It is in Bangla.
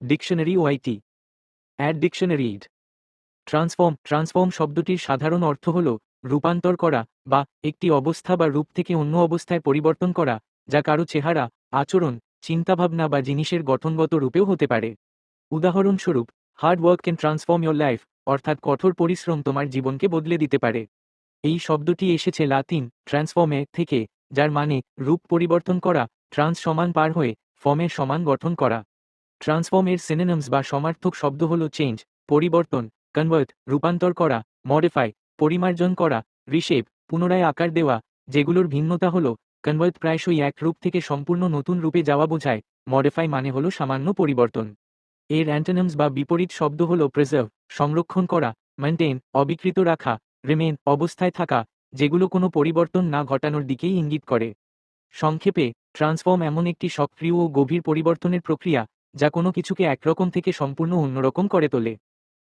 Dictionary OIT add dictionary ed transform transform শব্দটির সাধারণ অর্থ হল রূপান্তর করা বা একটি অবস্থা বা রূপ থেকে অন্য অবস্থায় পরিবর্তন করা, যা কারও চেহারা, আচরণ, চিন্তাভাবনা বা জিনিসের গঠনগত রূপেও হতে পারে। উদাহরণস্বরূপ hard work can transform your life অর্থাৎ কঠোর পরিশ্রম তোমার জীবনকে বদলে দিতে পারে। এই শব্দটি এসেছে লাতিন ট্রান্সফর্মে থেকে, যার মানে রূপ পরিবর্তন করা ট্রান্স সমান পার হয়ে ফর্মের সমান গঠন করা। ট্রান্সফর্ম এর সিনোনিমস বা সমার্থক শব্দ হল চেঞ্জ পরিবর্তন কনভার্ট রূপান্তর করা মডিফাই পরিমার্জন করা রিশেপ পুনরায় আকার দেওয়া, যেগুলোর ভিন্নতা হল কনভার্ট প্রায়শই এক রূপ থেকে সম্পূর্ণ নতুন রূপে যাওয়া বোঝায় মডিফাই মানে হল সামান্য পরিবর্তন। এর অ্যান্টোনিমস বা বিপরীত শব্দ হল প্রিজার্ভ সংরক্ষণ করা মেনটেন অবিকৃত রাখা রিমেন অবস্থায় থাকা, যেগুলো কোনো পরিবর্তন না ঘটানোর দিকেই ইঙ্গিত করে। সংক্ষেপে ট্রান্সফর্ম এমন একটি সক্রিয় ও গভীর পরিবর্তনের প্রক্রিয়া যা কোনো কিছুকে একরকম থেকে সম্পূর্ণ অন্যরকম করে তোলে।